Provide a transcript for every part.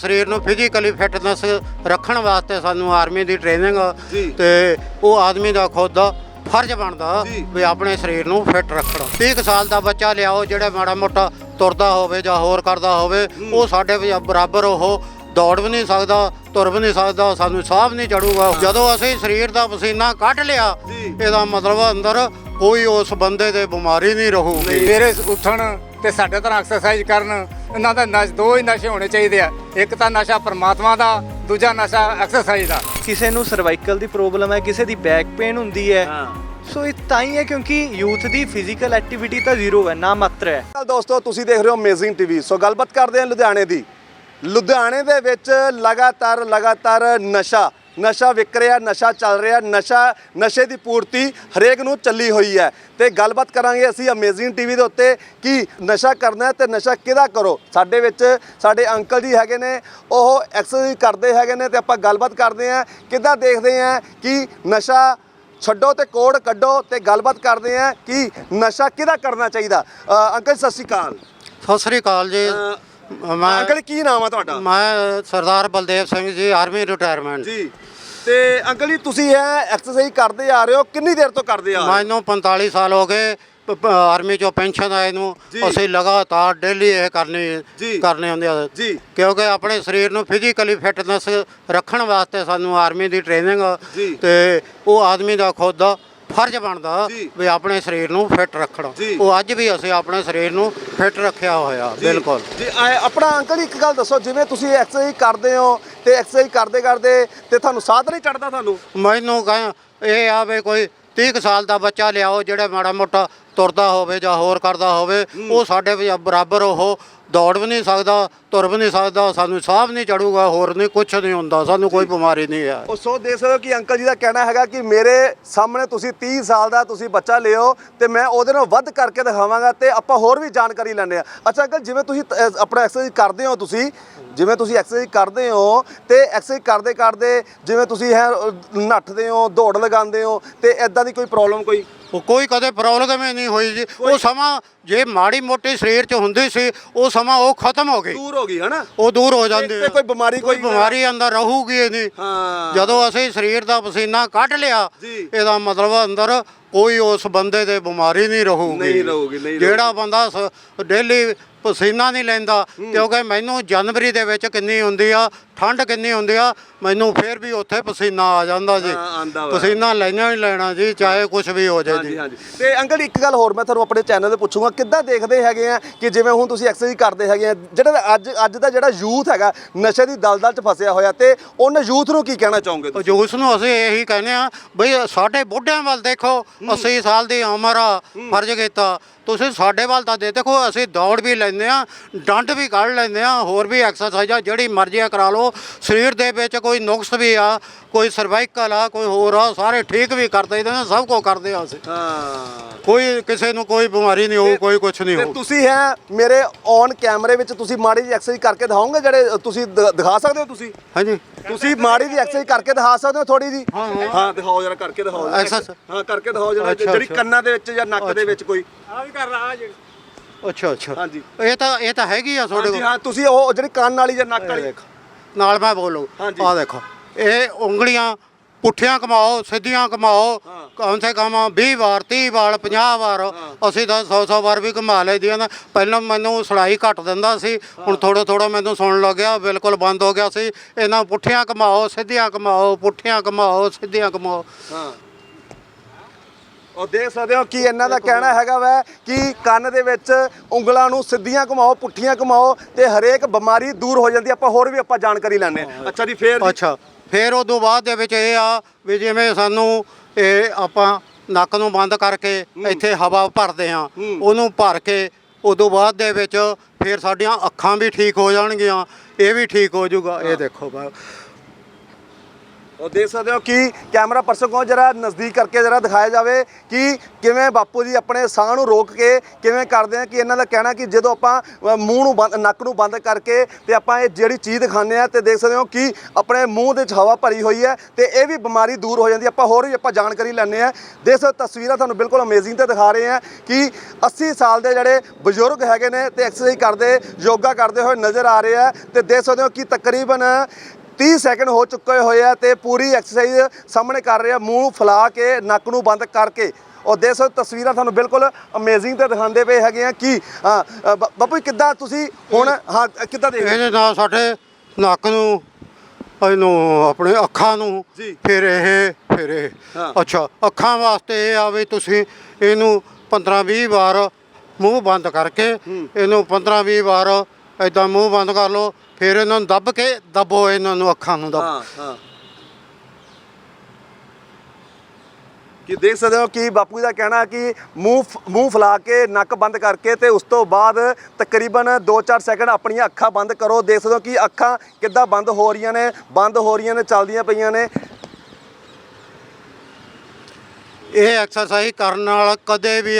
ਸਰੀਰ ਨੂੰ physically fitness ਰੱਖਣ ਵਾਸਤੇ ਸਾਨੂੰ ਆਰਮੀ ਦੀ ਟ੍ਰੇਨਿੰਗ। ਤੇ ਉਹ ਆਦਮੀ ਦਾ ਖੁਦ ਦਾ ਫਰਜ਼ ਬਣਦਾ। ਵੀ ਆਪਣੇ ਸਰੀਰ ਨੂੰ ਫਿਟ ਰੱਖਣਾ 30 ਕੁ ਸਾਲ ਦਾ ਬੱਚਾ ਲਿਆਓ ਜਿਹੜਾ ਮਾੜਾ ਮੋਟਾ ਤੁਰਦਾ ਹੋਵੇ ਜਾਂ ਹੋਰ ਕਰਦਾ ਹੋਵੇ ਉਹ ਸਾਡੇ ਬਰਾਬਰ ਉਹ ਦੌੜ ਵੀ ਨਹੀਂ ਸਕਦਾ ਤੁਰ ਵੀ ਨਹੀਂ ਸਕਦਾ ਸਾਨੂੰ ਸਾਹ ਵੀ ਨਹੀਂ ਚੜੂਗਾ ਜਦੋਂ ਅਸੀਂ ਸਰੀਰ ਦਾ ਪਸੀਨਾ ਕੱਢ ਲਿਆ। ਇਹਦਾ ਮਤਲਬ ਅੰਦਰ ਕੋਈ ਉਸ ਬੰਦੇ ਦੇ ਬਿਮਾਰੀ ਨਹੀਂ ਰਹੂਗੀ ਸਵੇਰੇ ਉੱਠਣ ਤੇ ਸਾਡੇ ਤਰ੍ਹਾਂ ਐਕਸਰਸਾਈਜ਼ ਕਰਨ ਇਹਨਾਂ ਦਾ ਨਸ਼ ਦੋ ਹੀ ਨਸ਼ੇ ਹੋਣੇ ਚਾਹੀਦੇ ਆ। ਇੱਕ ਤਾਂ ਨਸ਼ਾ ਪਰਮਾਤਮਾ ਦਾ ਦੂਜਾ ਨਸ਼ਾ ਐਕਸਰਸਾਈਜ਼ ਦਾ। ਕਿਸੇ ਨੂੰ ਸਰਵਾਈਕਲ ਦੀ ਪ੍ਰੋਬਲਮ ਹੈ ਕਿਸੇ ਦੀ ਬੈਕ ਪੇਨ ਹੁੰਦੀ ਹੈ। ਹਾਂ। ਸੋ ਇਹ ਤਾਂ ਹੀ ਹੈ ਕਿਉਂਕਿ ਯੂਥ ਦੀ ਫਿਜ਼ੀਕਲ ਐਕਟੀਵਿਟੀ ਤਾਂ ਜ਼ੀਰੋ ਹੈ ਨਾ ਮਾਤਰ ਹੈ। ਦੋਸਤੋ ਤੁਸੀਂ ਦੇਖ ਰਹੇ ਹੋ ਅਮੇਜ਼ਿੰਗ ਟੀਵੀ ਸੋ ਗੱਲਬਾਤ ਕਰਦੇ ਹਾਂ ਲੁਧਿਆਣੇ ਦੀ। ਲੁਧਿਆਣੇ ਦੇ ਵਿੱਚ ਲਗਾਤਾਰ ਲਗਾਤਾਰ ਨਸ਼ਾ ਨਸ਼ਾ ਵਿਕ ਰਿਹਾ ਨਸ਼ਾ ਚੱਲ ਰਿਹਾ ਨਸ਼ਾ ਨਸ਼ੇ ਦੀ ਪੂਰਤੀ ਹਰੇਕ ਨੂੰ ਚੱਲੀ ਹੋਈ ਹੈ। ਤੇ ਗੱਲਬਾਤ ਕਰਾਂਗੇ ਅਸੀਂ ਅਮੇਜ਼ਿੰਗ ਟੀਵੀ ਦੇ ਉੱਤੇ ਕਿ ਨਸ਼ਾ ਕਰਨਾ ਤੇ ਨਸ਼ਾ ਕਿਹਦਾ ਕਰੋ? ਸਾਡੇ ਵਿੱਚ ਸਾਡੇ ਅੰਕਲ ਜੀ ਹੈਗੇ ਨੇ ਉਹ ਐਕਸਰਸਾਈਜ਼ ਕਰਦੇ ਹੈਗੇ ਨੇ ਤੇ ਆਪਾਂ ਗੱਲਬਾਤ ਕਰਦੇ ਹਾਂ ਕਿੱਦਾਂ ਦੇਖਦੇ ਹਾਂ ਕਿ ਨਸ਼ਾ ਛੱਡੋ ਤੇ ਕੋਡ ਕੱਢੋ ਤੇ ਗੱਲਬਾਤ ਕਰਦੇ ਆ ਕਿ ਨਸ਼ਾ ਕਿਹਦਾ ਕਰਨਾ ਚਾਹੀਦਾ। ਅ, ਅੰਕਲ ਸਤਿ ਸ਼੍ਰੀ ਅਕਾਲ। ਸਤਿ ਸ੍ਰੀ ਅਕਾਲ ਜੀ। ਮੈਂ ਅੰਕਲ ਕੀ ਨਾਮ ਆ ਤੁਹਾਡਾ? ਮੈਂ ਸਰਦਾਰ ਬਲਦੇਵ ਸਿੰਘ ਜੀ ਆਰਮੀ ਰਿਟਾਇਰਮੈਂਟ ਜੀ। ਤੇ ਅੰਕਲ ਜੀ ਤੁਸੀਂ ਇਹ ਐਕਸਰਸਾਈਜ਼ ਕਰਦੇ ਆ ਰਹੇ ਹੋ ਕਿੰਨੀ ਦੇਰ ਤੋਂ ਕਰਦੇ ਆ ਰਹੇ ਹੋ? ਮੈਨੂੰ 45 ਸਾਲ ਹੋ ਗਏ ਪ- ਪ- ਆਰਮੀ ਚੋਂ ਪੈਨਸ਼ਨ ਆਏ ਨੂੰ ਜੀ। ਅਸੀਂ ਲਗਾਤਾਰ ਡੇਲੀ ਇਹ ਕਰਨੀ ਜੀ। ਕਰਨੇ ਹੁੰਦੇ ਆ ਜੀ। ਕਿਉਂਕਿ ਆਪਣੇ ਸਰੀਰ ਨੂੰ ਫਿਜ਼ੀਕਲੀ ਫਿਟਨੈਸ ਰੱਖਣ ਵਾਸਤੇ ਸਾਨੂੰ ਆਰਮੀ ਦੀ ਟ੍ਰੇਨਿੰਗ ਜੀ। ਤੇ ਉਹ ਆਦਮੀ ਦਾ ਖੁਦ ਦਾ ਫਰਜ਼ ਬਣਦਾ ਜੀ। ਵੀ ਆਪਣੇ ਸਰੀਰ ਨੂੰ ਫਿਟ ਰੱਖਣਾ ਜੀ। ਉਹ ਅੱਜ ਵੀ ਅਸੀਂ ਆਪਣੇ ਸਰੀਰ ਨੂੰ ਫਿਟ ਰੱਖਿਆ ਹੋਇਆ ਜੀ, ਬਿਲਕੁਲ ਜੀ ਆ- ਆਪਣਾ ਅੰਕਲ ਜੀ ਇੱਕ ਗੱਲ ਦੱਸੋ ਜਿਵੇਂ ਤੁਸੀਂ ਐਕਸਰਸਾਈਜ਼ ਕਰਦੇ ਹੋ ਤੇ ਐਕਸਰਸਾਈਜ਼ ਕਰਦੇ ਕਰਦੇ ਤੇ ਤੁਹਾਨੂੰ ਸਾਹ ਤਾਂ ਨਹੀਂ ਚੜਦਾ ਤੁਹਾਨੂੰ? ਮੈਨੂੰ ਕਹਾਂ ਇਹ ਆ ਵੀ ਕੋਈ 30 ਕੁ ਸਾਲ ਦਾ ਬੱਚਾ ਲਿਆਓ ਜਿਹੜਾ ਮਾੜਾ ਮੋਟਾ ਤੁਰਦਾ ਹੋਵੇ ਜਾਂ ਹੋਰ ਕਰਦਾ ਹੋਵੇ ਉਹ ਸਾਡੇ ਬਰਾਬਰ ਉਹ ਦੌੜ ਵੀ ਨਹੀਂ ਸਕਦਾ ਤੁਰ ਵੀ ਨਹੀਂ ਸਕਦਾ ਸਾਨੂੰ ਸਾਹ ਵੀ ਨਹੀਂ ਚੜੂਗਾ ਹੋਰ ਨਹੀਂ ਕੁਝ ਨਹੀਂ ਹੁੰਦਾ ਸਾਨੂੰ ਕੋਈ ਬਿਮਾਰੀ ਨਹੀਂ ਹੈ। ਉਹ ਸੋ ਦੇਖ ਸਕਦੇ ਹੋ ਕਿ ਅੰਕਲ ਜੀ ਦਾ ਕਹਿਣਾ ਹੈਗਾ ਕਿ ਮੇਰੇ ਸਾਹਮਣੇ ਤੁਸੀਂ 30 ਸਾਲ ਦਾ ਤੁਸੀਂ ਬੱਚਾ ਲਿਓ ਤੇ ਮੈਂ ਉਹਦੇ ਨਾਲ ਵੱਧ ਕਰਕੇ ਦਿਖਾਵਾਂਗਾ ਤੇ ਆਪਾਂ ਹੋਰ ਵੀ ਜਾਣਕਾਰੀ ਲੈਣੇ ਆ ਅੱਛਾ ਅੰਕਲ ਜਿਵੇਂ ਤੁਸੀਂ ਆਪਣਾ ਐਕਸਰਸਾਈਜ਼ ਕਰਦੇ ਹੋ ਤੁਸੀਂ ਜਿਵੇਂ ਤੁਸੀਂ ਐਕਸਰਸਾਈਜ਼ ਕਰਦੇ ਹੋ ਤੇ ਐਕਸਰਸਾਈਜ਼ ਕਰਦੇ ਕਰਦੇ ਜਿਵੇਂ ਤੁਸੀਂ ਹੈ ਨੱਠਦੇ ਹੋ ਦੌੜ ਲਗਾਉਂਦੇ ਹੋ ਤੇ ਐਦਾਂ ਦੀ ਕੋਈ ਪ੍ਰੋਬਲਮ ਕੋਈ? ਉਹ ਕੋਈ ਕਦੇ ਪ੍ਰੋਬਲਮ ਹੀ ਨਹੀਂ ਹੋਈ ਜੀ। ਉਹ ਸਮਾਂ ਜੇ ਮਾੜੀ ਮੋਟੀ ਸਰੀਰ 'ਚ ਹੁੰਦੀ ਸੀ ਉਹ ਸਮਾਂ ਉਹ ਖਤਮ ਹੋ ਗਈ। ਦੂਰ ਹੋ ਗਈ ਹਨਾ? ਉਹ ਦੂਰ ਹੋ ਜਾਂਦੇ ਤੇ ਕੋਈ ਬਿਮਾਰੀ ਕੋਈ ਬਿਮਾਰੀ ਅੰਦਰ ਰਹੂਗੀ ਨਹੀਂ। ਹਾਂ। ਜਦੋਂ ਅਸੀਂ ਸਰੀਰ ਦਾ ਪਸੀਨਾ ਕੱਢ ਲਿਆ। ਇਹਦਾ ਮਤਲਬ ਅੰਦਰ ਕੋਈ ਉਸ ਬੰਦੇ ਦੇ ਬਿਮਾਰੀ ਨਹੀਂ ਰਹੂਗੀ। ਨਹੀਂ ਰਹੂਗੀ, ਨਹੀਂ ਜਿਹੜਾ ਬੰਦਾ ਡੇਲੀ ਪਸੀਨਾ ਨਹੀਂ ਲੈਂਦਾ ਕਿਉਂਕਿ ਮੈਨੂੰ ਜਨਵਰੀ ਦੇ ਵਿੱਚ ਕਿੰਨੀ ਹੁੰਦੀ ਆ ਠੰਡ ਕਿੰਨੀ ਹੁੰਦੀ ਆ ਮੈਨੂੰ ਫੇਰ ਵੀ ਉੱਥੇ ਪਸੀਨਾ ਆ ਜਾਂਦਾ ਜੀ। ਵਾ। ਪਸੀਨਾ ਲੈਣਾ ਹੀ ਲੈਣਾ ਜੀ ਚਾਹੇ ਕੁਝ ਵੀ ਹੋ ਜਾਏ ਜੀ। ਹਾਂਜੀ। ਤੇ ਅੰਕਲ ਇੱਕ ਗੱਲ ਹੋਰ ਮੈਂ ਤੁਹਾਨੂੰ ਆਪਣੇ ਚੈਨਲ ਤੇ ਪੁੱਛੂੰਗਾ ਕਿੱਦਾਂ ਦੇਖਦੇ ਹੈਗੇ ਆ ਕਿ ਜਿਵੇਂ ਹੁਣ ਤੁਸੀਂ ਐਕਸਰਸਾਈਜ਼ ਕਰਦੇ ਹੈਗੇ ਆ ਜਿਹੜਾ ਅੱਜ ਅੱਜ ਦਾ ਜਿਹੜਾ ਯੂਥ ਹੈਗਾ ਨਸ਼ੇ ਦੀ ਦਲਦਲ 'ਚ ਫਸਿਆ ਹੋਇਆ ਤੇ ਉਹਨਾਂ ਯੂਥ ਨੂੰ ਕੀ ਕਹਿਣਾ ਚਾਹੋਗੇ ਤੁਸੀਂ? ਜੋਸ਼ ਨੂੰ ਅਸੀਂ ਇਹੀ ਕਹਿੰਦੇ ਆ ਬਈ ਸਾਡੇ ਬੁੱਢਿਆਂ ਵੱਲ ਦੇਖੋ 80 ਸਾਲ ਦੀ ਉਮਰ ਆ ਫਰਜ਼ ਕੀਤਾ। ਤੁਸੀਂ ਸਾਡੇ ਵੱਲ ਤਾਂ ਦੇ ਦੇਖੋ ਅਸੀਂ ਦੌੜ ਵੀ ਲੈਂਦੇ ਆ ਡੰਡ ਵੀ ਕੱਢ ਲੈਂਦੇ ਆ ਹੋਰ ਵੀ ਐਕਸਰਸਾਈਜ਼ ਆ ਜਿਹੜੀ ਮਰਜ਼ੀ ਆ ਕਰਾ ਲਓ। ਸਰੀਰ ਦੇ ਵਿੱਚ ਕੋਈ ਨੁਕਸ ਵੀ ਆ ਕੋਈ ਸਰਵਾਈਕਲ ਆ ਕੋਈ ਹੋਰ ਆ ਸਾਰੇ ਠੀਕ ਵੀ ਕਰ ਦਈਦੇ ਨੇ ਸਭ ਕੁਝ ਕਰਦੇ ਆ ਅਸੀਂ। ਹਾਂ। ਕੋਈ ਕਿਸੇ ਨੂੰ ਕੋਈ ਬਿਮਾਰੀ ਨਹੀਂ ਹੋਊ ਕੋਈ ਕੁਝ ਨਹੀਂ ਤੇ ਹੋਊ। ਤੁਸੀਂ ਹੈ ਮੇਰੇ ਔਨ ਕੈਮਰੇ ਵਿੱਚ ਤੁਸੀਂ ਮਾੜੀ ਜਿਹੀ ਐਕਸਰਸਾਈਜ਼ ਕਰਕੇ ਦਿਖਾਓਗੇ ਜਿਹੜੇ ਤੁਸੀਂ ਦ- ਦਿਖਾ ਸਕਦੇ ਹੋ ਤੁਸੀਂ? ਹਾਂਜੀ। ਤੁਸੀਂ ਮਾੜੀ ਜਿਹੀ ਐਕਸਰਸਾਈਜ਼ ਕਰਕੇ ਦਿਖਾ ਸਕਦੇ ਹੋ ਥੋੜੀ ਜੀ ਹਾਂ, ਹਾਂ। ਹਾਂ ਦਿਖਾਓ ਜਰਾ ਕਰਕੇ ਦਿਖਾਓ ਜਰਾ। Exercise? ਹਾਂ ਕਰਕੇ ਦਿਖਾਓ ਜਰਾ ਅੱਛਾ, ਜਿਹੜੀ ਅੱਛਾ। ਕੰਨਾਂ ਦੇ ਵਿੱਚ ਜਾਂ ਨੱਕ ਦੇ ਵਿੱਚ ਕੋਈ। ਆ ਵੀ ਕਰ ਰਹਾ ਜੀ ਅੱਛਾ ਅੱਛਾ। ਹਾਂਜੀ। ਇਹ ਤਾਂ ਇਹ ਤਾਂ ਹੈਗੀ ਆ ਤੁਹਾਡੇ ਹਾਂਜੀ ਕੋਲ? ਹਾਂ ਤੁਸੀਂ ਉਹ ਜਿਹੜੀ ਕੰਨ ਵਾਲੀ ਜਾਂ ਨੱਕ ਵਾਲੀ। ਨਾਲ ਮੈਂ ਬੋਲੂ। ਹਾਂਜੀ। ਆ ਦੇਖੋ। ਇਹ ਉਂਗਲੀਆਂ ਪੁੱਠੀਆਂ ਕਮਾਓ ਸਿੱਧੀਆਂ ਕਮਾਓ। ਕਮ ਸੇ ਕਮ 20 ਵਾਰ 30 ਵਾਰ 50 ਵਾਰ। ਅਸੀਂ ਤਾਂ 100 100 ਵਾਰ ਵੀ ਕਮਾ ਲਈਦੀਆਂ ਨੇ। ਪਹਿਲਾਂ ਮੈਨੂੰ ਸਲਾਈ ਘੱਟ ਦਿੰਦਾ ਸੀ। ਹੁਣ ਥੋੜਾ ਥੋੜਾ ਮੈਨੂੰ ਸੁਣਨ ਲੱਗਿਆ। ਬਿਲਕੁਲ ਬੰਦ ਹੋ ਗਿਆ ਸੀ। ਇਹਨਾਂ ਪੁੱਠੀਆਂ ਕਮਾਓ ਸਿੱਧੀਆਂ ਕਮਾਓ ਪੁੱਠੀਆਂ ਕਮਾਓ ਸਿੱਧੀਆਂ ਕਮਾਓ। ਹਾਂ। ਉਹ ਦੇਖ ਸਕਦੇ ਹੋ ਕਿ ਇਹਨਾਂ ਦਾ ਕਹਿਣਾ ਹੈਗਾ ਵੈ ਕਿ ਕੰਨ ਦੇ ਵਿੱਚ ਉਂਗਲਾਂ ਨੂੰ ਸਿੱਧੀਆਂ ਘੁਮਾਓ ਪੁੱਠੀਆਂ ਘੁਮਾਓ ਤੇ ਹਰੇਕ ਬਿਮਾਰੀ ਦੂਰ ਹੋ ਜਾਂਦੀ। ਆਪਾਂ ਹੋਰ ਵੀ ਆਪਾਂ ਜਾਣਕਾਰੀ ਲੈਣੇ ਅੱਛਾ ਜੀ ਫੇਰ। ਅੱਛਾ ਫਿਰ ਉਦੋਂ ਬਾਅਦ ਦੇ ਵਿੱਚ ਇਹ ਆ ਵੀ ਜਿਵੇਂ ਸਾਨੂੰ ਇਹ ਆਪਾਂ ਨੱਕ ਨੂੰ ਬੰਦ ਕਰਕੇ ਇੱਥੇ ਹਵਾ ਭਰਦੇ ਆ ਉਹਨੂੰ ਭਰ ਕੇ ਉਦੋਂ ਬਾਅਦ ਦੇ ਵਿੱਚ ਫਿਰ ਸਾਡੀਆਂ ਅੱਖਾਂ ਵੀ ਠੀਕ ਹੋ ਜਾਣਗੀਆਂ ਇਹ ਵੀ ਠੀਕ ਹੋ ਜਾਊਗਾ ਇਹ ਦੇਖੋ ਉਹ ਦੇਖ ਸਕਦੇ ਹੋ ਕਿ ਕੈਮਰਾ ਪਰਸਨ ਕੋਲ ਜਰਾ ਨਜ਼ਦੀਕ ਕਰਕੇ ਜਰਾ ਦਿਖਾਇਆ ਜਾਵੇ ਕਿ ਕਿਵੇਂ ਬਾਪੂ ਜੀ ਆਪਣੇ ਸਾਹ ਨੂੰ ਰੋਕ ਕੇ ਕਿਵੇਂ ਕਰਦੇ ਆ ਕਿ ਇਹਨਾਂ ਦਾ ਕਹਿਣਾ ਕਿ ਜਦੋਂ ਆਪਾਂ ਮੂੰਹ ਨੂੰ ਬੰਦ, ਨੱਕ ਨੂੰ ਬੰਦ ਕਰਕੇ ਤੇ ਆਪਾਂ ਇਹ ਜਿਹੜੀ ਚੀਜ਼ ਦਿਖਾਉਂਦੇ ਆ ਤੇ ਦੇਖ ਸਕਦੇ ਹੋ ਕਿ ਆਪਣੇ ਮੂੰਹ ਦੇ ਵਿੱਚ ਹਵਾ ਭਰੀ ਹੋਈ ਹੈ ਤੇ ਇਹ ਵੀ ਬਿਮਾਰੀ ਦੂਰ ਹੋ ਜਾਂਦੀ ਹੈ। ਆਪਾਂ ਹੋਰ ਵੀ ਆਪਾਂ ਜਾਣਕਾਰੀ ਲੈਣੇ ਆ ਦੇਖ ਸਕਦੇ ਹੋ ਤਸਵੀਰਾਂ ਤੁਹਾਨੂੰ ਬਿਲਕੁਲ ਅਮੇਜ਼ਿੰਗ ਤੇ ਦਿਖਾ ਰਹੇ ਆ ਕਿ 80 ਸਾਲ ਦੇ ਜਿਹੜੇ ਬਜ਼ੁਰਗ ਹੈਗੇ ਨੇ ਤੇ ਐਕਸਰਸਾਈਜ਼ ਕਰਦੇ, ਯੋਗਾ ਕਰਦੇ ਹੋਏ ਨਜ਼ਰ ਆ ਰਹੇ ਆ ਤੇ ਦੇਖ ਸਕਦੇ ਹੋ ਕਿ ਤਕਰੀਬਨ 30 ਸੈਕਿੰਡ ਹੋ ਚੁੱਕੇ ਹੋਏ ਆ ਤੇ ਪੂਰੀ ਐਕਸਰਸਾਈਜ਼ ਸਾਹਮਣੇ ਕਰ ਰਹੇ ਆ ਮੂੰਹ ਫੁਲਾ ਕੇ ਨੱਕ ਨੂੰ ਬੰਦ ਕਰਕੇ ਉਹ ਦੇਖ ਸਕਦੇ ਤਸਵੀਰਾਂ ਤੁਹਾਨੂੰ ਬਿਲਕੁਲ ਅਮੇਜ਼ਿੰਗ ਤੇ ਦਿਖਾਉਂਦੇ ਪਏ ਹੈਗੇ ਆ ਕਿ ਹਾਂ ਬਾਪੂ ਕਿੱਦਾਂ ਤੁਸੀਂ ਹੁਣ ਹਾਂ ਕਿੱਦਾਂ ਦੇਖ? ਇਹਦੇ ਨਾਲ ਸਾਡੇ ਨੱਕ ਨੂੰ ਇਹਨੂੰ ਆਪਣੇ ਅੱਖਾਂ ਨੂੰ। ਫਿਰ ਇਹ ਫਿਰ ਇਹ। ਅੱਛਾ ਅੱਖਾਂ ਵਾਸਤੇ ਇਹ ਆ ਵੀ ਤੁਸੀਂ ਇਹਨੂੰ 15 20 ਵਾਰ ਮੂੰਹ ਬੰਦ ਕਰਕੇ ਇਹਨੂੰ 15 20 ਵਾਰ ਇਦਾਂ ਮੂੰਹ ਬੰਦ ਕਰ ਲਓ ਫਿਰ ਇਹਨਾਂ ਨੂੰ ਦੱਬ ਕੇ ਦੱਬੋ ਇਹਨਾਂ ਨੂੰ ਅੱਖਾਂ ਨੂੰ ਦੱਬ। ਹਾਂ ਹਾਂ। ਕਿ ਦੇਖ ਸਕਦੇ ਹੋ ਕਿ ਬਾਪੂ ਜੀ ਦਾ ਕਹਿਣਾ ਕਿ ਮੂੰਹ ਮੂੰਹ ਫੁਲਾ ਕੇ ਨੱਕ ਬੰਦ ਕਰਕੇ ਤੇ ਉਸ ਤੋਂ ਬਾਅਦ ਤਕਰੀਬਨ 2-4 ਸੈਕਿੰਡ ਆਪਣੀਆਂ ਅੱਖਾਂ ਬੰਦ ਕਰੋ। ਦੇਖ ਸਕਦੇ ਹੋ ਕਿ ਅੱਖਾਂ ਕਿੱਦਾਂ ਬੰਦ ਹੋ ਰਹੀਆਂ ਨੇ ਬੰਦ ਹੋ ਰਹੀਆਂ ਨੇ ਚੱਲਦੀਆਂ ਪਈਆਂ ਨੇ। ਇਹ ਐਕਸਰਸਾਈਜ਼ ਕਰਨ ਨਾਲ ਕਦੇ ਵੀ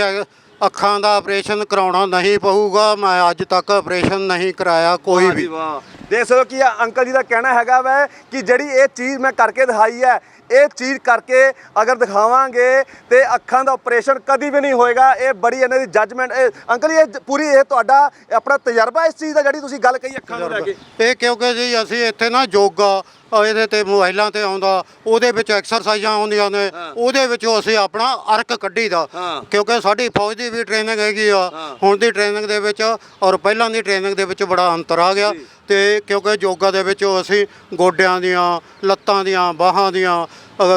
ਅੱਖਾਂ ਦਾ ਆਪਰੇਸ਼ਨ ਕਰਾਉਣਾ ਨਹੀਂ ਪਊਗਾ। ਮੈਂ ਅੱਜ ਤੱਕ ਆਪਰੇਸ਼ਨ ਨਹੀਂ ਕਰਾਇਆ ਕੋਈ ਵੀ। ਵਾਹ। ਦੇਖ ਸਕਦੇ ਹੋ ਕਿ ਅੰਕਲ ਜੀ ਦਾ ਕਹਿਣਾ ਹੈਗਾ ਵੈ ਕਿ ਜਿਹੜੀ ਇਹ ਚੀਜ਼ ਮੈਂ ਕਰਕੇ ਦਿਖਾਈ ਹੈ, ਇਹ ਚੀਜ਼ ਕਰਕੇ ਅਗਰ ਦਿਖਾਵਾਂਗੇ ਤੇ ਅੱਖਾਂ ਦਾ ਆਪਰੇਸ਼ਨ ਕਦੀ ਵੀ ਨਹੀਂ ਹੋਏਗਾ। ਇਹ ਬੜੀ ਇਹਨਾਂ ਦੀ ਜੱਜਮੈਂਟ ਅੰਕਲ ਜੀ, ਇਹ ਪੂਰੀ ਇਹ ਤੁਹਾਡਾ ਆਪਣਾ ਤਜਰਬਾ ਇਸ ਚੀਜ਼ ਦਾ ਜਿਹੜੀ ਤੁਸੀਂ ਗੱਲ ਕਹੀ ਅੱਖਾਂ ਨੂੰ ਲੈ ਕੇ? ਇਹ ਕਿਉਂਕਿ ਜੀ ਅਸੀਂ ਇੱਥੇ ਨਾ ਯੋਗਾ ਇਹਦੇ ਤੇ ਮੋਬਾਈਲਾਂ ਤੇ ਆਉਂਦਾ ਉਹਦੇ ਵਿੱਚ ਐਕਸਰਸਾਈਜ਼ਾਂ ਆਉਂਦੀਆਂ ਨੇ ਉਹਦੇ ਵਿੱਚੋਂ ਅਸੀਂ ਆਪਣਾ ਅਰਕ ਕੱਢੀਦਾ। ਹਾਂ। ਕਿਉਂਕਿ ਸਾਡੀ ਫੌਜ ਦੀ ਵੀ ਟ੍ਰੇਨਿੰਗ ਹੈਗੀ ਆ। ਹੁਣ ਦੀ ਟ੍ਰੇਨਿੰਗ ਦੇ ਵਿੱਚ ਔਰ ਪਹਿਲਾਂ ਦੀ ਟ੍ਰੇਨਿੰਗ ਦੇ ਵਿੱਚ ਬੜਾ ਅੰਤਰ ਆ ਗਿਆ। ਤੇ ਕਿਉਂਕਿ ਯੋਗਾ ਦੇ ਵਿੱਚ ਅਸੀਂ ਗੋਡਿਆਂ ਦੀਆਂ ਲੱਤਾਂ ਦੀਆਂ ਬਾਹਾਂ ਦੀਆਂ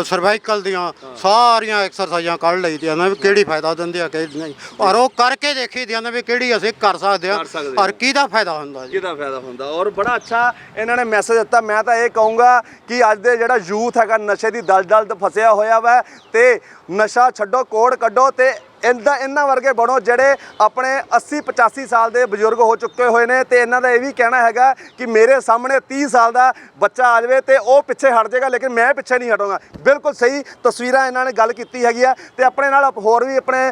ਸਰਵਾਈਕਲ ਦੀਆਂ ਸਾਰੀਆਂ ਐਕਸਰਸਾਈਜ਼ਾਂ ਕੱਢ ਲਈਦੀਆਂ ਨੇ ਵੀ ਕਿਹੜੀ ਫਾਇਦਾ ਦਿੰਦੀ ਆ ਕਿਹੜੀ ਨਹੀਂ। ਔਰ ਉਹ ਕਰਕੇ ਦੇਖੀ ਦੀਆਂ ਨੇ ਵੀ ਕਿਹੜੀ ਅਸੀਂ ਕਰ ਸਕਦੇ ਆ ਕਰ ਸਕਦੇ ਔਰ ਕਿਹਦਾ ਫਾਇਦਾ ਹੁੰਦਾ ਜੀ। ਕਿਹਦਾ ਫਾਇਦਾ ਹੁੰਦਾ? ਔਰ ਬੜਾ ਅੱਛਾ ਇਹਨਾਂ ਨੇ ਮੈਸੇਜ ਦਿੱਤਾ। ਮੈਂ ਤਾਂ ਇਹ ਕਹੂੰਗਾ ਕਿ ਅੱਜ ਦੇ ਜਿਹੜਾ ਯੂਥ ਹੈਗਾ ਨਸ਼ੇ ਦੀ ਦਲਦਲ ਤੇ ਫਸਿਆ ਹੋਇਆ ਵਾ ਤੇ ਨਸ਼ਾ ਛੱਡੋ ਕੋੜ ਕੱਢੋ ਤੇ ਇੰਦਾ ਇਹਨਾਂ ਵਰਗੇ ਬਣੋ ਜਿਹੜੇ ਆਪਣੇ 80 85 ਸਾਲ ਦੇ ਬਜ਼ੁਰਗ ਹੋ ਚੁੱਕੇ ਹੋਏ ਨੇ ਤੇ ਇਹਨਾਂ ਦਾ ਇਹ ਵੀ ਕਹਿਣਾ ਹੈਗਾ ਕਿ ਮੇਰੇ ਸਾਹਮਣੇ 30 ਸਾਲ ਦਾ ਬੱਚਾ ਆ ਜਾਵੇ ਤੇ ਉਹ ਪਿੱਛੇ ਹਟ ਜਾਏਗਾ ਲੇਕਿਨ ਮੈਂ ਪਿੱਛੇ ਨਹੀਂ ਹਟਾਂਗਾ। ਬਿਲਕੁਲ ਸਹੀ ਤਸਵੀਰਾਂ ਇਹਨਾਂ ਨੇ ਗੱਲ ਕੀਤੀ ਹੈਗੀ ਆ ਤੇ ਆਪਣੇ ਨਾਲ ਹੋਰ ਵੀ ਆਪਣੇ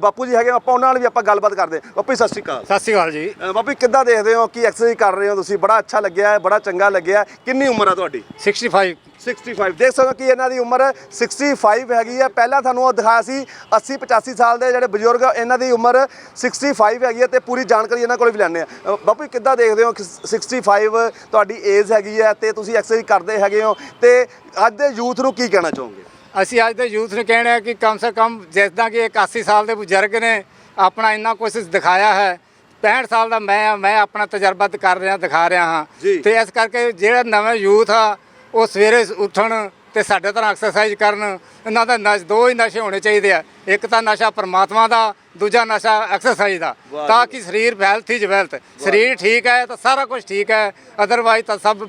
ਬਾਪੂ ਜੀ ਹੈਗੇ ਆਪਾਂ ਉਹਨਾਂ ਨਾਲ ਵੀ ਆਪਾਂ ਗੱਲਬਾਤ ਕਰਦੇ। ਬਾਪੂ ਸਤਿ ਸ਼੍ਰੀ ਅਕਾਲ। ਸਤਿ ਸ਼੍ਰੀ ਅਕਾਲ ਜੀ। ਬਾਪੂ ਕਿੱਦਾਂ ਦੇਖਦੇ ਹੋ? ਕਿ ਐਕਸਰਸਾਈਜ਼ ਕਰ ਰਹੇ ਹੋ ਤੁਸੀਂ? ਬੜਾ ਅੱਛਾ ਲੱਗਿਆ ਬੜਾ ਚੰਗਾ ਲੱਗਿਆ। ਕਿੰਨੀ ਉਮਰ ਹੈ ਤੁਹਾਡੀ? 65 65 ਦੇਖ ਸਕਦੇ ਹੋ ਕਿ ਇਹਨਾਂ ਦੀ ਉਮਰ 65 ਹੈਗੀ ਹੈ। ਪਹਿਲਾਂ ਤੁਹਾਨੂੰ ਉਹ ਦਿਖਾਇਆ ਸੀ 80 85 ਸਾਲ ਦੇ ਜਿਹੜੇ ਬਜ਼ੁਰਗ ਇਹਨਾਂ ਦੀ ਉਮਰ 65 ਹੈਗੀ ਹੈ ਤੇ ਪੂਰੀ ਜਾਣਕਾਰੀ ਇਹਨਾਂ ਕੋਲ ਵੀ ਲੈਣੇ ਆ ਬਾਪੂ ਕਿੱਦਾਂ ਦੇਖਦੇ ਹੋ ਕਿ 65 ਤੁਹਾਡੀ ਏਜ ਹੈਗੀ ਹੈ ਤੇ ਤੁਸੀਂ ਐਕਸਰਸਾਈਜ਼ ਕਰਦੇ ਹੈਗੇ ਹੋ ਤੇ ਅੱਜ ਦੇ ਯੂਥ ਨੂੰ ਕੀ ਕਹਿਣਾ ਚਾਹੋਗੇ? ਅਸੀਂ ਅੱਜ ਦੇ ਯੂਥ ਨੂੰ ਕਹਿਣਾ ਹੈ ਕਿ ਕਮ ਸੇ ਕਮ ਜਿੱਦਾਂ ਕਿ ਇੱਕ 80 ਸਾਲ ਦੇ ਬਜ਼ੁਰਗ ਨੇ ਆਪਣਾ ਇੰਨਾ ਕੁਝ ਦਿਖਾਇਆ ਹੈ। 65 ਸਾਲ ਦਾ ਮੈਂ ਮੈਂ ਆਪਣਾ ਤਜਰਬਾ ਕਰ ਰਿਹਾ ਦਿਖਾ ਰਿਹਾ। ਹਾਂ। ਤੇ ਇਸ ਕਰਕੇ ਜਿਹੜਾ ਨਵੇਂ ਯੂਥ ਆ ਉਹ ਸਵੇਰੇ ਉੱਠਣ ਤੇ ਸਾਡੇ ਤਰ੍ਹਾਂ ਐਕਸਰਸਾਈਜ਼ ਕਰਨ, ਇਹਨਾਂ ਦਾ ਨਸ਼ ਦੋ ਹੀ ਨਸ਼ੇ ਹੋਣੇ ਚਾਹੀਦੇ ਆ। ਇੱਕ ਤਾਂ ਨਸ਼ਾ ਪਰਮਾਤਮਾ ਦਾ ਦੂਜਾ ਨਸ਼ਾ ਐਕਸਰਸਾਈਜ਼ ਦਾ। ਤਾਂ ਕਿ ਸਰੀਰ ਹੈਲਥ ਇਜ਼ ਵੈਲਥ ਸਰੀਰ ਠੀਕ ਹੈ ਤਾਂ ਸਾਰਾ ਕੁਝ ਠੀਕ ਹੈ ਅਦਰਵਾਈਜ਼ ਤਾਂ ਸਭ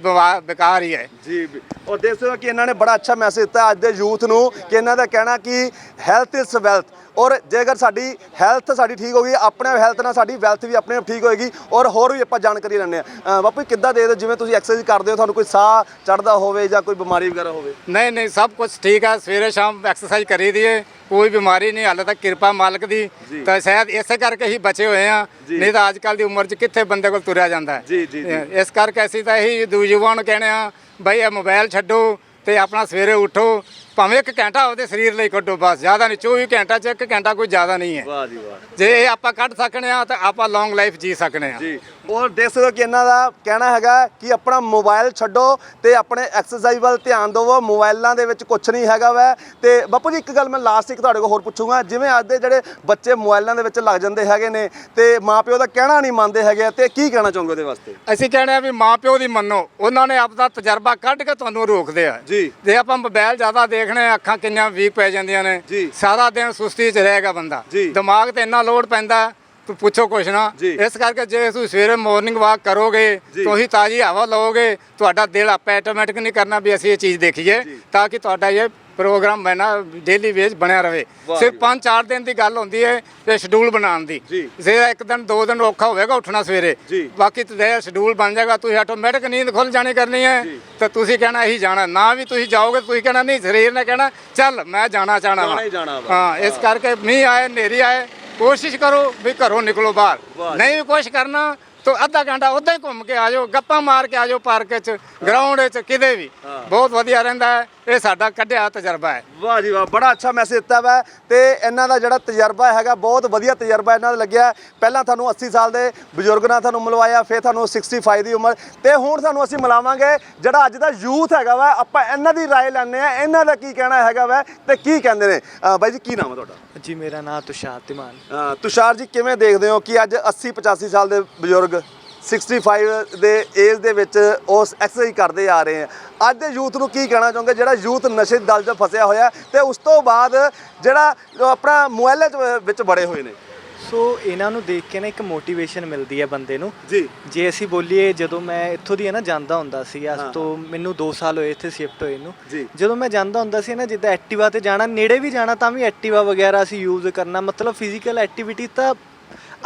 ਬੇਕਾਰ ਹੀ ਹੈ। ਜੀ। ਔਰ ਦੇਖ ਸਕਦੇ ਹੋ ਕਿ ਇਹਨਾਂ ਨੇ ਬੜਾ ਅੱਛਾ ਮੈਸੇਜ ਦਿੱਤਾ ਅੱਜ ਦੇ ਯੂਥ ਨੂੰ ਕਿ ਇਹਨਾਂ ਦਾ ਕਹਿਣਾ ਕਿ ਹੈਲਥ ਇਜ਼ ਵੈਲਥ ਔਰ ਜੇਕਰ ਸਾਡੀ ਹੈਲਥ ਸਾਡੀ ਠੀਕ ਹੋਗੀ ਆਪਣੇ ਹੈਲਥ ਨਾਲ ਸਾਡੀ ਵੈਲਥ ਵੀ ਆਪਣੇ ਆਪ ਠੀਕ ਹੋਏਗੀ। ਔਰ ਹੋਰ ਵੀ ਆਪਾਂ ਜਾਣਕਾਰੀ ਲੈਣੇ ਆ ਬਾਪੂ ਕਿੱਦਾਂ ਦੇਖਦੇ ਹੋ? ਜਿਵੇਂ ਤੁਸੀਂ ਐਕਸਰਸਾਈਜ਼ ਕਰਦੇ ਹੋ ਤੁਹਾਨੂੰ ਕੋਈ ਸਾਹ ਚੜਦਾ ਹੋਵੇ ਜਾਂ ਕੋਈ ਬਿਮਾਰੀ ਵਗੈਰਾ ਹੋਵੇ? ਨਹੀਂ ਨਹੀਂ ਸਭ ਕੁਝ ਠੀਕ ਹੈ। ਸਵੇਰੇ ਸ਼ਾਮ ਐਕਸਰਸਾਈਜ਼ ਕਰੀ ਦੀ ਹੈ ਕੋਈ ਬਿਮਾਰੀ ਨਹੀਂ ਹਾਲੇ ਤੱਕ ਕਿਰਪਾ ਮਾਲਕ ਦੀ। ਤਾਂ ਸ਼ਾਇਦ ਇਸੇ ਕਰਕੇ ਹੀ ਬਚੇ ਹੋਏ ਆ। ਨਹੀਂ ਤਾਂ ਅੱਜ ਕੱਲ ਦੀ ਉਮਰ 'ਚ ਕਿੱਥੇ ਬੰਦੇ ਕੋਲ ਤੁਰਿਆ ਜਾਂਦਾ ਹੈ। ਜੀ, ਜੀ, ਜੀ। ਇਸ ਕਰਕੇ ਅਸੀਂ ਤਾਂ ਇਹੀ ਦੂ ਯੁਵਾਂ ਨੂੰ ਕਹਿੰਦੇ ਆ ਬਈ ਇਹ ਮੋਬਾਈਲ ਛੱਡੋ ਤੇ ਆਪਣਾ ਸਵੇਰੇ ਉਠੋ। ਭਾਵੇਂ ਇੱਕ ਘੰਟਾ ਉਹਦੇ ਸਰੀਰ ਲਈ ਕੱਢੋ ਬਸ ਜ਼ਿਆਦਾ ਨਹੀਂ 24 ਘੰਟਾ ਚ ਇੱਕ ਘੰਟਾ ਕੋਈ ਜ਼ਿਆਦਾ ਨਹੀਂ ਹੈ। ਵਾਹ ਜੀ ਵਾਹ। ਜੇ ਇਹ ਆਪਾਂ ਕੱਢ ਸਕਨੇ ਆ ਤਾਂ ਆਪਾਂ ਲੌਂਗ ਲਾਈਫ ਜੀ ਸਕਨੇ ਆ ਜੀ ਔਰ ਦੇਖ ਸਕਦੇ ਹੋ ਕਿ ਇਹਨਾਂ ਦਾ ਕਹਿਣਾ ਹੈਗਾ ਕਿ ਆਪਣਾ ਮੋਬਾਈਲ ਛੱਡੋ ਤੇ ਆਪਣੇ ਐਕਸਰਸਾਈਜ਼ ਵੱਲ ਧਿਆਨ ਦਿਵੋ ਮੋਬਾਈਲਾਂ ਦੇ ਵਿੱਚ ਕੁਝ ਨਹੀਂ ਹੈਗਾ ਵੈ। ਤੇ ਬਾਪੂ ਜੀ ਇੱਕ ਗੱਲ ਮੈਂ ਲਾਸਟ ਇੱਕ ਤੁਹਾਡੇ ਕੋਲ ਹੋਰ ਪੁੱਛੂੰਗਾ ਜਿਵੇਂ ਅੱਜ ਦੇ ਜਿਹੜੇ ਬੱਚੇ ਮੋਬਾਈਲਾਂ ਦੇ ਵਿੱਚ ਲੱਗ ਜਾਂਦੇ ਹੈਗੇ ਨੇ ਤੇ ਮਾਪਿਓ ਦਾ ਕਹਿਣਾ ਨਹੀਂ ਮੰਨਦੇ ਹੈਗੇ ਤੇ ਕੀ ਕਹਿਣਾ ਚਾਹੋਗੇ ਉਹਦੇ ਵਾਸਤੇ? ਅਸੀਂ ਕਹਿੰਦੇ ਆ ਵੀ ਮਾਪਿਓ ਦੀ ਮੰਨੋ ਉਹਨਾਂ ਨੇ ਆਪਦਾ ਤਜਰਬਾ ਕੱਢ ਕੇ ਤੁਹਾਨੂੰ ਰੋਕਦੇ ਆ। ਜੀ। ਜੇ ਆਪਾਂ ਮੋਬਾਈਲ ਜ਼ਿਆਦਾ ਦੇਖਣੇ ਅੱਖਾਂ ਕਿੰਨੀਆਂ ਵੀਕ ਪੈ ਜਾਂਦੀਆਂ ਨੇ ਜੀ। ਸਾਰਾ ਦਿਨ ਸੁਸਤੀ 'ਚ ਰਹੇਗਾ ਬੰਦਾ ਜੀ। ਦਿਮਾਗ ਤੇ ਇੰਨਾ ਲੋਡ ਪੈਂਦਾ ਤੂੰ ਪੁੱਛੋ ਕੁਛ ਨਾ ਜੀ। ਇਸ ਕਰਕੇ ਜੇ ਤੁਸੀਂ ਸਵੇਰੇ ਮਾਰਨਿੰਗ ਵਾਕ ਕਰੋਗੇ ਜੀ। ਤੁਸੀਂ ਤਾਜ਼ੀ ਹਵਾ ਲਓਗੇ ਤੁਹਾਡਾ ਦਿਲ ਆਪੇ ਆਟੋਮੈਟਿਕ ਨਹੀਂ ਕਰਨਾ ਵੀ ਅਸੀਂ ਇਹ ਚੀਜ਼ ਦੇਖੀਏ ਤਾਂ ਕਿ ਤੁਹਾਡਾ ਇਹ ਪ੍ਰੋਗਰਾਮ ਬਣਾ ਡੇਲੀ ਵੇਜ ਬਣਿਆ ਰਵੇ। ਸਿਰਫ ਜੀ। 5-4 ਦਿਨ ਦੀ ਗੱਲ ਹੁੰਦੀ ਹੈ ਤੇ ਸ਼ਡਿਊਲ ਬਣਾਉਣ ਦੀ। ਜੀ। ਇੱਕ ਦਿਨ ਦੋ ਦਿਨ ਔਖਾ ਹੋਵੇਗਾ ਉੱਠਣਾ ਸਵੇਰੇ। ਬਾਕੀ ਤੇ ਸ਼ਡਿਊਲ ਬਣ ਜਾਏਗਾ ਤੁਸੀਂ ਆਟੋਮੈਟਿਕ ਨੀਂਦ ਖੁੱਲ ਜਾਣੀ ਕਰਨੀ ਹੈ ਤੇ ਤੁਸੀਂ ਕਹਿਣਾ ਇਹੀ ਜਾਣਾ। ਨਾ ਵੀ ਤੁਸੀਂ ਜਾਓਗੇ ਤੁਸੀਂ ਕਹਿਣਾ ਨਹੀਂ ਸਰੀਰ ਨੇ ਕਹਿਣਾ ਚੱਲ ਮੈਂ ਜਾਣਾ ਚਾਹਣਾ ਹੀ ਇਸ ਕਰਕੇ ਮੀਂਹ ਆਏ ਹਨੇਰੀ ਆਏ ਕੋਸ਼ਿਸ਼ ਕਰੋ ਵੀ ਘਰੋਂ ਨਿਕਲੋ ਬਾਹਰ। ਨਹੀਂ ਵੀ ਕੋਸ਼ਿਸ਼ ਕਰਨਾ ਤਾਂ ਅੱਧਾ ਘੰਟਾ ਉੱਦਾਂ ਹੀ ਘੁੰਮ ਕੇ ਆ ਜਾਓ ਗੱਪਾਂ ਮਾਰ ਕੇ ਆ ਜਾਓ ਪਾਰਕ 'ਚ ਗਰਾਊਂਡ 'ਚ ਕਿਤੇ ਵੀ ਬਹੁਤ ਵਧੀਆ ਰਹਿੰਦਾ ਹੈ ਇਹ ਸਾਡਾ ਕੱਢਿਆ ਤਜਰਬਾ ਹੈ ਵਾਹ ਜੀ ਵਾਹ ਬੜਾ ਅੱਛਾ ਮੈਸੇਜ ਦਿੱਤਾ ਵਾ ਤੇ ਇਹਨਾਂ ਦਾ ਜਿਹੜਾ ਤਜਰਬਾ ਹੈਗਾ ਬਹੁਤ ਵਧੀਆ ਤਜਰਬਾ ਇਹਨਾਂ ਦਾ ਲੱਗਿਆ ਪਹਿਲਾਂ ਤੁਹਾਨੂੰ 80 ਸਾਲ ਦੇ ਬਜ਼ੁਰਗ ਨਾਲ ਤੁਹਾਨੂੰ ਮਿਲਵਾਇਆ ਫਿਰ ਤੁਹਾਨੂੰ 65 ਦੀ ਉਮਰ ਤੇ ਹੁਣ ਤੁਹਾਨੂੰ ਅਸੀਂ ਮਿਲਾਵਾਂਗੇ ਜਿਹੜਾ ਅੱਜ ਦਾ ਯੂਥ ਹੈਗਾ ਵਾ ਆਪਾਂ ਇਹਨਾਂ ਦੀ رائے ਲੈਣੇ ਆ ਇਹਨਾਂ ਦਾ ਕੀ ਕਹਿਣਾ ਹੈਗਾ ਵਾ ਤੇ ਕੀ ਕਹਿੰਦੇ ਨੇ ਅਹ ਬਾਈ ਜੀ ਕੀ ਨਾਮ ਹੈ ਤੁਹਾਡਾ ਜੀ, ਮੇਰਾ ਨਾਮ ਤੁਸ਼ਾਰ ਤਿਮਾਨ ਅਹ ਤੁਸ਼ਾਰ ਜੀ, ਕਿਵੇਂ ਦੇਖਦੇ ਹੋ ਕਿ ਅੱਜ 80 85 ਸਾਲ ਦੇ ਬਜ਼ੁਰਗ 65 ਦੇ ਏਜ ਦੇ ਵਿੱਚ ਉਸ ਐਕਸਰਸਾਈਜ਼ ਕਰਦੇ ਆ ਰਹੇ ਆ? ਅੱਜ ਦੇ ਯੂਥ ਨੂੰ ਕੀ ਕਹਿਣਾ ਚਾਹੋਗੇ? ਜਿਹੜਾ ਯੂਥ ਨਸ਼ੇ ਦੀ ਦਲ 'ਚ ਫਸਿਆ ਹੋਇਆ ਤੇ ਉਸ ਤੋਂ ਬਾਅਦ ਜਿਹੜਾ ਜੋ ਆਪਣਾ ਮੋਬਾਈਲ ਵਿੱਚ ਬੜੇ ਹੋਏ ਨੇ। ਸੋ ਇਹਨਾਂ ਨੂੰ ਦੇਖ ਕੇ ਨਾ ਇੱਕ ਮੋਟੀਵੇਸ਼ਨ ਮਿਲਦੀ ਹੈ ਬੰਦੇ ਨੂੰ। ਜੀ। ਜੇ ਅਸੀਂ ਬੋਲੀਏ ਜਦੋਂ ਮੈਂ ਇੱਥੋਂ ਦੀ ਹੈ ਨਾ ਜਾਂਦਾ ਹੁੰਦਾ ਸੀ ਅੱਜ ਤੋਂ ਮੈਨੂੰ 2 ਸਾਲ ਹੋਏ ਇੱਥੇ ਸ਼ਿਫਟ ਹੋਏ ਨੂੰ। ਜੀ। ਜਦੋਂ ਮੈਂ ਜਾਂਦਾ ਹੁੰਦਾ ਸੀ ਨਾ ਜਿੱਦਾਂ ਐਕਟਿਵਾ ਤੇ ਜਾਣਾ ਨੇੜੇ ਵੀ ਜਾਣਾ ਤਾਂ ਵੀ ਐਕਟਿਵਾ ਵਗੈਰਾ ਅਸੀਂ ਯੂਜ਼ ਕਰਨਾ ਮਤਲਬ ਫਿਜ਼ੀਕਲ ਐਕਟੀਵਿਟੀ ਤਾਂ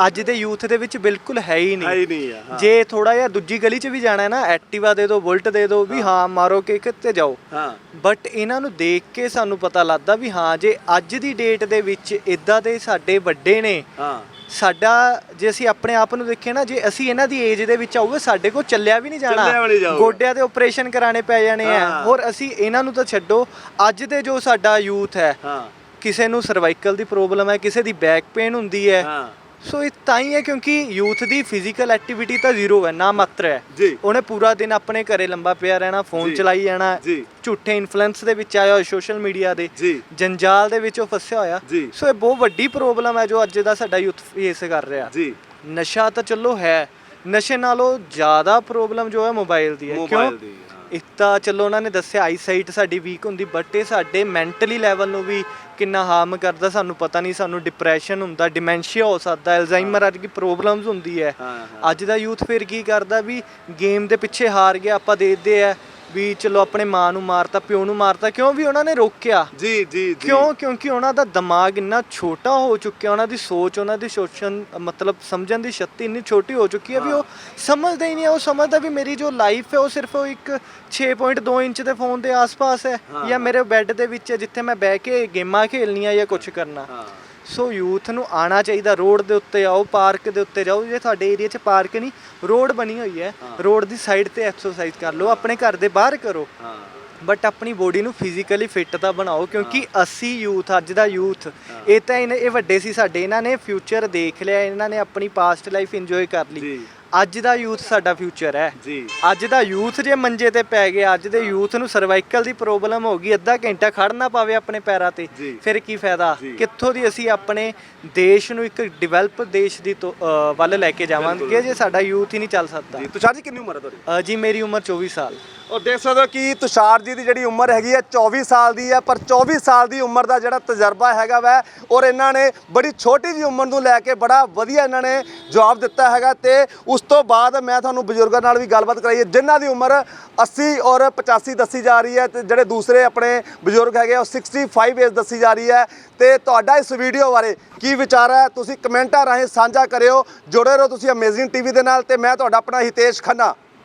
ਅੱਜ ਦੇ ਯੂਥ ਦੇ ਵਿੱਚ ਬਿਲਕੁਲ ਹੈ ਹੀ ਨਹੀਂ। ਹੈ ਹੀ ਨਹੀਂ ਆ, ਹਾਂ। ਜੇ ਥੋੜਾ ਜਿਹਾ ਦੂਜੀ ਗਲੀ 'ਚ ਵੀ ਜਾਣਾ ਹੈ ਨਾ ਐਕਟਿਵਾ ਦੇ ਦਿਓ ਬੁਲਟ ਦੇ ਦਿਓ ਵੀ ਹਾਂ। ਮਾਰੋ ਕਿੱਕ ਤੇ ਜਾਓ। ਹਾਂ। ਬਟ ਇਹਨਾਂ ਨੂੰ ਦੇਖ ਕੇ ਸਾਨੂੰ ਪਤਾ ਲੱਗਦਾ ਵੀ ਹਾਂ ਜੇ ਅੱਜ ਦੀ ਡੇਟ ਦੇ ਵਿੱਚ ਇਦਾਂ ਦੇ ਸਾਡੇ ਵੱਡੇ ਨੇ ਹਾਂ। ਸਾਡਾ ਜੇ ਅਸੀਂ ਆਪਣੇ ਆਪ ਨੂੰ ਦੇਖੀਏ ਨਾ ਜੇ ਅਸੀਂ ਇਹਨਾਂ ਦੀ ਏਜ ਦੇ ਵਿੱਚ ਆਊਗੇ ਸਾਡੇ ਕੋਲ ਚੱਲਿਆ ਵੀ ਨਹੀਂ ਚੱਲਿਆ ਵੀ ਜਾਣਾ ਜਾਊਗਾ। ਗੋਡਿਆਂ ਦੇ ਆਪਰੇਸ਼ਨ ਕਰਾਣੇ ਪੈ ਜਾਣੇ ਆ। ਹਾਂ। ਹੋਰ ਅਸੀਂ ਇਹਨਾਂ ਨੂੰ ਤਾਂ ਛੱਡੋ ਅੱਜ ਦੇ ਜੋ ਸਾਡਾ ਯੂਥ ਹੈ ਹਾਂ। ਕਿਸੇ ਨੂੰ ਸਰਵਾਈਕਲ ਦੀ ਪ੍ਰੋਬਲਮ ਹੈ ਕਿਸੇ ਦੀ ਬੈਕ ਪੇਨ ਹੁੰਦੀ ਹੈ ਹਾਂ। ਸੋ ਇਹ ਤਾਂ ਹੀ ਹੈ ਕਿਉਂਕਿ ਯੂਥ ਦੀ ਫਿਜ਼ੀਕਲ ਐਕਟੀਵਿਟੀ ਤਾਂ ਜ਼ੀਰੋ ਹੈ ਨਾ ਮਾਤਰ ਹੈ ਜੀ। ਉਹਨੇ ਪੂਰਾ ਦਿਨ ਆਪਣੇ ਘਰੇ ਲੰਬਾ ਪਿਆ ਰਹਿਣਾ ਫੋਨ ਜੀ। ਚਲਾਈ ਜਾਣਾ ਜੀ। ਝੂਠੇ ਇਨਫਲੂਐਂਸ ਦੇ ਵਿੱਚ ਆਇਆ ਹੋਇਆ ਸੋਸ਼ਲ ਮੀਡੀਆ ਦੇ ਜੀ। ਜੰਜਾਲ ਦੇ ਵਿੱਚ ਉਹ ਫਸਿਆ ਹੋਇਆ ਜੀ। ਸੋ ਇਹ ਬਹੁਤ ਵੱਡੀ ਪ੍ਰੋਬਲਮ ਹੈ ਜੋ ਅੱਜ ਦਾ ਸਾਡਾ ਯੂਥ ਫੇਸ ਕਰ ਰਿਹਾ ਜੀ ਨਸ਼ਾ ਤਾਂ ਚਲੋ ਹੈ ਨਸ਼ੇ ਨਾਲੋਂ ਜ਼ਿਆਦਾ ਪ੍ਰੋਬਲਮ ਜੋ ਹੈ ਮੋਬਾਈਲ ਦੀ ਹੈ Mobile ਦੀ, ਹਾਂ। ਇੱਕ ਤਾਂ ਚਲੋ ਉਹਨਾਂ ਨੇ ਦੱਸਿਆ ਆਈਸਾਈਟ ਸਾਡੀ ਵੀਕ ਹੁੰਦੀ ਬਟ ਇਹ ਸਾਡੇ ਮੈਂਟਲੀ ਲੈਵਲ ਨੂੰ ਵੀ ਕਿੰਨਾ ਹਾਰਮ ਕਰਦਾ ਸਾਨੂੰ ਪਤਾ ਨਹੀਂ ਸਾਨੂੰ ਡਿਪਰੈਸ਼ਨ ਹੁੰਦਾ ਡਿਮੈਂਸ਼ੀਆ ਹੋ ਸਕਦਾ ਅਲਜ਼ਾਈਮਰ ਅੱਜ ਕੀ ਪ੍ਰੋਬਲਮਸ ਹੁੰਦੀ ਹਾਂ। ਅੱਜ ਦਾ ਯੂਥ ਫਿਰ ਕੀ ਕਰਦਾ ਵੀ ਗੇਮ ਦੇ ਪਿੱਛੇ ਹਾਰ ਗਿਆ ਆਪਾਂ ਦੇਖਦੇ ਆ ਵੀ ਚਲੋ ਆਪਣੇ ਮਾਂ ਨੂੰ ਮਾਰਤਾ ਪਿਓ ਨੂੰ ਮਾਰਤਾ ਕਿਉਂ ਵੀ ਉਹਨਾਂ ਨੇ ਰੋਕਿਆ? ਜੀ ਜੀ ਜੀ। ਕਿਉਂ? ਕਿਉਂਕਿ ਉਹਨਾਂ ਦਾ ਦਿਮਾਗ ਇੰਨਾ ਛੋਟਾ ਹੋ ਚੁੱਕਿਆ ਉਹਨਾਂ ਦੀ ਸੋਚ ਉਹਨਾਂ ਦੀ ਸੋਚਣ ਮਤਲਬ ਸਮਝਣ ਦੀ ਸ਼ਕਤੀ ਇੰਨੀ ਛੋਟੀ ਹੋ ਚੁੱਕੀ ਹੈ ਵੀ ਉਹ ਸਮਝਦੇ ਹੀ ਨਹੀਂ ਹੈ, ਉਹ ਸਮਝਦਾ ਵੀ ਮੇਰੀ ਜੋ ਲਾਈਫ ਹੈ ਉਹ ਸਿਰਫ ਉਹ ਇੱਕ 6.2 ਇੰਚ ਦੇ ਫੋਨ ਦੇ ਆਸ-ਪਾਸ ਹੈ ਜਾਂ ਮੇਰੇ ਬੈੱਡ ਦੇ ਵਿੱਚ ਹੈ ਜਿੱਥੇ ਮੈਂ ਬਹਿ ਕੇ ਗੇਮਾਂ ਖੇਲਣੀਆਂ ਜਾਂ ਕੁਝ ਕਰਨਾ। ਹਾਂ। ਸੋ ਯੂਥ ਨੂੰ ਆਣਾ ਚਾਹੀਦਾ ਰੋਡ ਦੇ ਉੱਤੇ ਆਓ ਪਾਰਕ ਦੇ ਉੱਤੇ ਜਾਓ ਜੇ ਤੁਹਾਡੇ ਏਰੀਆ 'ਚ ਪਾਰਕ ਨਹੀਂ ਰੋਡ ਬਣੀ ਹੋਈ ਹੈ ਰੋਡ ਦੀ ਸਾਈਡ ਤੇ ਐਕਸਰਸਾਈਜ਼ ਕਰ ਲਓ ਆਪਣੇ ਘਰ ਦੇ ਬਾਹਰ ਕਰੋ। ਹਾਂ। ਬਟ ਆਪਣੀ ਬੋਡੀ ਨੂੰ ਫਿਜ਼ੀਕਲੀ ਫਿੱਟ ਤਾਂ ਬਣਾਓ ਕਿਉਂਕਿ ਅਸੀਂ ਯੂਥ ਅੱਜ ਦਾ ਯੂਥ ਇਹ ਤਾਂ ਇਹ ਵੱਡੇ ਸੀ ਸਾਡੇ ਇਹਨਾਂ ਨੇ ਫਿਊਚਰ ਦੇਖ ਲਿਆ ਇਹਨਾਂ ਨੇ ਆਪਣੀ ਪਾਸਟ ਲਾਈਫ ਇੰਜੋਏ ਕਰ ਲਈ। ਅੱਜ ਦਾ ਯੂਥ ਸਾਡਾ ਫਿਊਚਰ ਹੈ। ਜੀ। ਅੱਜ ਦਾ ਯੂਥ ਜੇ ਮੰਜੇ ਤੇ ਪੈ ਗਿਆ ਅੱਜ ਦੇ ਯੂਥ ਨੂੰ ਸਰਵਾਈਕਲ ਦੀ ਪ੍ਰੋਬਲਮ ਹੋ ਗਈ ਅੱਧਾ ਘੰਟਾ ਖੜ ਨਾ ਪਾਵੇ ਆਪਣੇ ਪੈਰਾਂ ਤੇ। ਫਿਰ ਕੀ ਫਾਇਦਾ। ਕਿੱਥੋਂ ਦੀ ਅਸੀਂ ਆਪਣੇ ਦੇਸ਼ ਨੂੰ ਇੱਕ ਡਿਵੈਲਪ ਦੇਸ਼ ਦੀ ਵੱਲ ਲੈ ਕੇ ਜਾਵਾਂਗੇ ਜੇ ਸਾਡਾ ਯੂਥ ਹੀ ਨਹੀਂ ਚੱਲ ਸਕਦਾ। ਜੀ ਤੁਸ਼ਾਰ ਜੀ ਕਿੰਨੀ ਉਮਰ ਹੈ ਤੁਹਾਡੀ? ਜੀ ਮੇਰੀ ਉਮਰ 24 ਸਾਲ। ਔਰ ਦੇਖ ਸਕਦੇ ਹੋ ਕਿ ਤੁਸ਼ਾਰ ਜੀ ਦੀ ਜਿਹੜੀ ਉਮਰ ਹੈਗੀ ਹੈ 24 ਸਾਲ ਦੀ ਹੈ, ਪਰ 24 ਸਾਲ ਦੀ ਉਮਰ ਦਾ ਜਿਹੜਾ ਤਜਰਬਾ ਹੈਗਾ ਵੈ, ਔਰ ਇਹਨਾਂ ਨੇ ਬੜੀ ਛੋਟੀ ਜੀ ਉਮਰ ਨੂੰ ਲੈ ਕੇ ਬੜਾ ਵਧੀਆ ਇਹਨਾਂ ਨੇ ਜਵਾਬ ਦਿੱਤਾ ਹੈਗਾ ਤੇ ਉਸ ਤੋਂ ਬਾਅਦ ਮੈਂ ਤੁਹਾਨੂੰ ਬਜ਼ੁਰਗਾਂ ਨਾਲ ਵੀ ਗੱਲਬਾਤ ਕਰਾਈ ਹੈ ਜਿਨ੍ਹਾਂ ਦੀ ਉਮਰ 80 ਔਰ 85 ਦੱਸੀ ਜਾ ਰਹੀ ਹੈ ਤੇ ਜਿਹੜੇ ਦੂਸਰੇ ਆਪਣੇ ਬਜ਼ੁਰਗ ਹੈਗੇ ਉਹ 65 ਏਜ ਦੱਸੀ ਜਾ ਰਹੀ ਹੈ ਤੇ ਤੁਹਾਡਾ ਇਸ ਵੀਡੀਓ ਬਾਰੇ ਕੀ ਵਿਚਾਰ ਹੈ, ਤੁਸੀਂ ਕਮੈਂਟਾਂ ਰਾਹੀਂ ਸਾਂਝਾ ਕਰਿਓ, ਜੁੜੇ ਰਹੋ ਤੁਸੀਂ ਅਮੇਜ਼ਿੰਗ ਟੀਵੀ ਦੇ ਨਾਲ ਤੇ ਮੈਂ ਤੁਹਾਡਾ ਆਪਣਾ ਹਿਤੇਸ਼ ਖੰਨਾ।